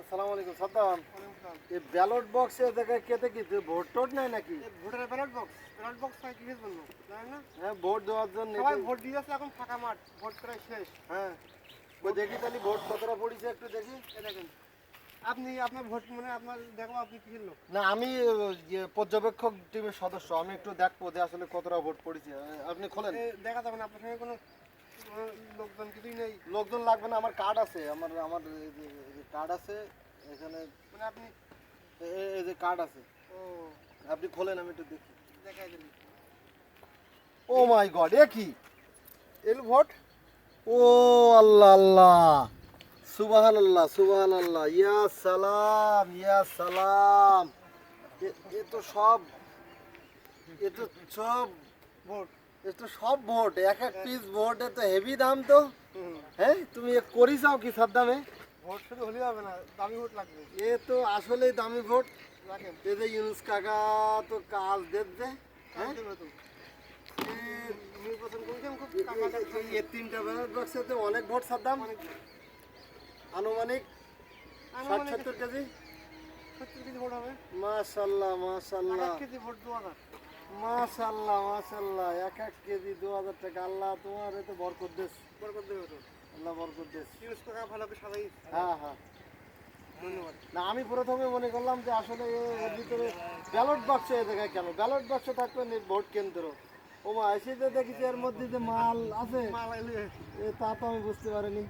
আসসালামু আলাইকুম সাদ্দাম। এই ব্যালট বক্সে দেখায় কেটে কি তুই ভোট টোট নাই নাকি? Voter ballot box ballot box হয় কিসের জন্য না? হ্যাঁ ভোট দেওয়ার জন্য সবাই ভোট দিয়ে যাচ্ছে এখন ফাঁকা মাঠ ভোট প্রায় শেষ। হ্যাঁ। ওই দেখি তাহলে ভোট কতটা পড়েছে একটু দেখি। দেখেন আপনি আপনার ভোট মানে আপনার দেখো আপনি কিসের লোক না আমি পর্যবেক্ষক টিমের সদস্য আমি একটু দেখব যে আসলে কতটা ভোট পড়েছে। আপনি খোলেন। দেখা যাবে না আপনার সঙ্গে কোনো লোকজন কিছুই নেই। লোকজন লাগবে না আমার কার্ড আছে আমার আমার কার্ড আছে এখানে মানে আপনি এই যে কার্ড আছে। ও। আপনি খোলেন আমি একটু দেখি। দেখাই দিন। ও মাই গড এ কি? এল ভোট? ও আল্লাহ আল্লাহ। সুবাহান আল্লাহ সুবাহান আল্লাহ ইয়া সালাম ইয়া সালাম। এ তো সব এ তো সব ভোট। এ তো সব ভোট এক এক পিস ভোট তো হেভি দাম তো। হ্যাঁ তুমি এ করি যাও কি সাদ্দামে ভোট শুধু হলেই হবে না দামি ভোট লাগবে। এ তো আসলেই দামি ভোট রাখেন। এ যে ইউনুস কাকা তো কাজ দেখ দে হ্যাঁ? এ তিনটা ব্যালট বক্সেতে অনেক ভোট সাদ্দাম আনুমানিক ষাট সত্তর কেজি। সত্তর কেজি ভোট হবে। মাশাল্লাহ মাশাল্লাহ। কেজি ভোট দু হাজার মাশাল্লাহ মাশাল্লাহ এক এক কেজি দু হাজার টাকা। আল্লাহ তোমার এতে বরকত দেশ বরকত দেবে তো? আল্লাহ বরকত দেশ ইউজ টাকা ভালো করে সাজাই হ্যাঁ হ্যাঁ। ধন্যবাদ। না আমি প্রথমে মনে করলাম যে আসলে এর ভিতরে ব্যালট বাক্স এ দেখায় কেন? ব্যালট বাক্স থাকবে না ভোট কেন্দ্র। ও মা এসে যে দেখেছি এর মধ্যে যে মাল আছে মাল তা তো আমি বুঝতে পারিনি।